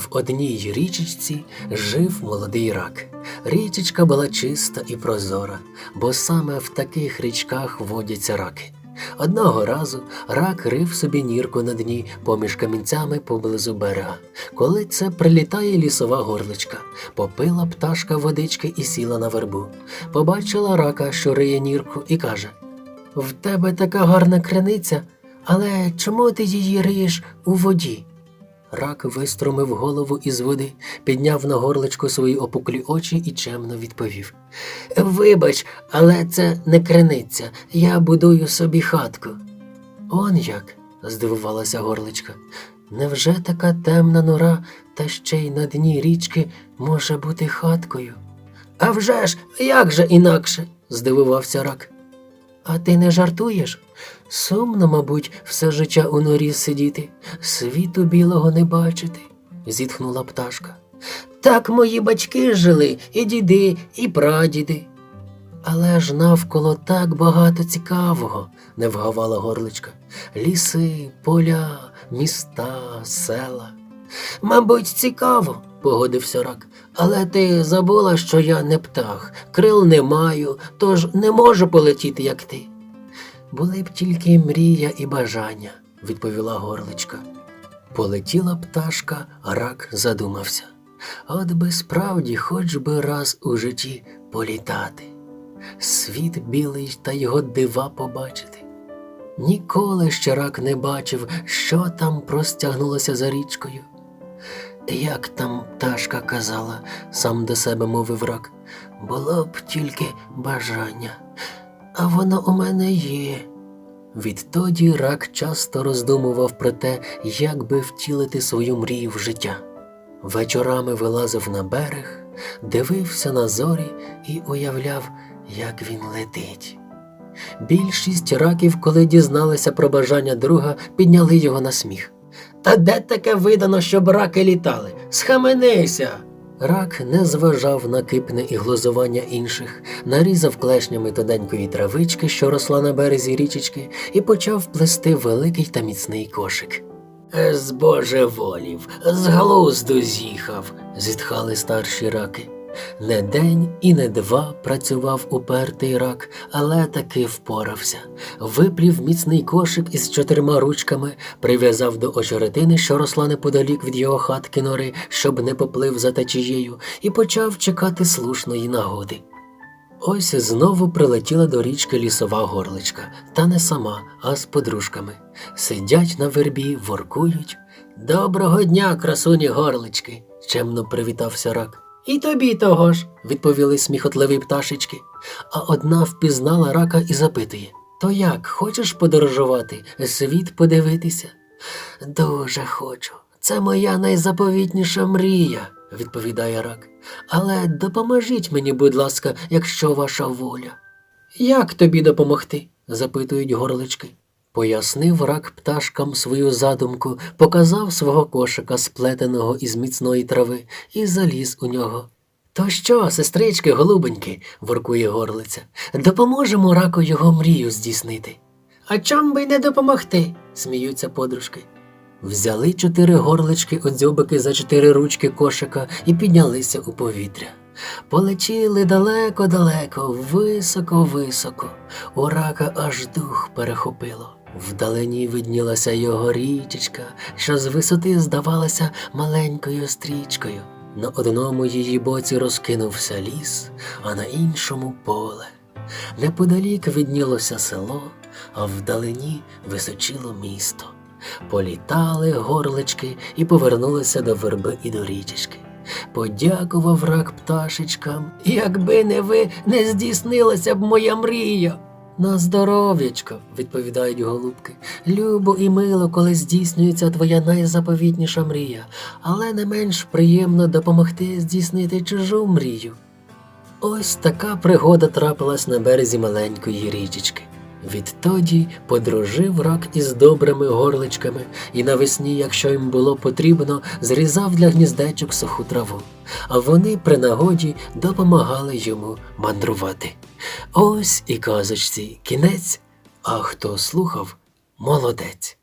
В одній річечці жив молодий рак. Річечка була чиста і прозора, бо саме в таких річках водяться раки. Одного разу рак рив собі нірку на дні поміж камінцями поблизу берега. Коли це прилітає лісова горличка, попила пташка водички і сіла на вербу. Побачила рака, що риє нірку, і каже: В тебе така гарна криниця, але чому ти її риєш у воді? Рак вистромив голову із води, підняв на горличко свої опуклі очі і чемно відповів: Вибач, але це не криниця, я будую собі хатку. Он як? здивувалася горличка. Невже така темна нора та ще й на дні річки може бути хаткою? А вже ж, як же інакше? здивувався рак. А ти не жартуєш? Сумно, мабуть, все життя у норі сидіти, світу білого не бачити, зітхнула пташка. Так мої батьки жили, і діди, і прадіди. Але ж навколо так багато цікавого, не вгавала горличка. Ліси, поля, міста, села. Мабуть, цікаво, погодився рак. Але ти забула, що я не птах, крил не маю, тож не можу полетіти, як ти. Були б тільки мрія і бажання, відповіла горличка. Полетіла пташка, а рак задумався. От би справді хоч би раз у житті політати, світ білий та його дива побачити. Ніколи ще рак не бачив, що там простягнулося за річкою. Як там пташка казала, сам до себе мовив рак, було б тільки бажання, а воно у мене є. Відтоді рак часто роздумував про те, як би втілити свою мрію в життя. Вечорами вилазив на берег, дивився на зорі і уявляв, як він летить. Більшість раків, коли дізналися про бажання друга, підняли його на сміх. Та де таке видано, щоб раки літали? Схаменися. Рак не зважав на кипне і глузування інших, нарізав клешнями тоненької травички, що росла на березі річечки, і почав плести великий та міцний кошик. З божеволів, з глузду з'їхав, зітхали старші раки. Не день і не два працював упертий рак, але таки впорався. Виплів міцний кошик із чотирма ручками, прив'язав до очеретини, що росла неподалік від його хатки нори, щоб не поплив за течією, і почав чекати слушної нагоди. Ось знову прилетіла до річки лісова горличка, та не сама, а з подружками. Сидять на вербі, воркують. Доброго дня, красуні горлички, чемно привітався рак. І тобі того ж, відповіли сміхотливі пташечки. А одна впізнала рака і запитує То як, хочеш подорожувати, світ подивитися? Дуже хочу. Це моя найзаповітніша мрія, відповідає рак. Але допоможіть мені, будь ласка, якщо ваша воля. Як тобі допомогти? запитують горлички. Пояснив рак пташкам свою задумку, показав свого кошика, сплетеного із міцної трави, і заліз у нього. То що, сестрички, голубеньки, воркує горлиця, допоможемо раку його мрію здійснити. А чом би й не допомогти? сміються подружки. Взяли чотири горлички одзьобики за чотири ручки кошика і піднялися у повітря. Полетіли далеко-далеко, високо-високо. У рака аж дух перехопило. Вдалині виднілася його річечка, що з висоти здавалася маленькою стрічкою. На одному її боці розкинувся ліс, а на іншому поле. Неподалік виднілося село, а вдалині височило місто. Політали горлички і повернулися до верби і до річечки. Подякував рак пташечкам. Якби не ви, не здійснилася б моя мрія. На здоров'ячко, відповідають голубки. Любо і мило, коли здійснюється твоя найзаповітніша мрія, але не менш приємно допомогти здійснити чужу мрію. Ось така пригода трапилась на березі маленької річечки. Відтоді подружив рак із добрими горличками, і навесні, якщо їм було потрібно, зрізав для гніздечок суху траву, а вони при нагоді допомагали йому мандрувати. Ось і казочці кінець, а хто слухав, молодець.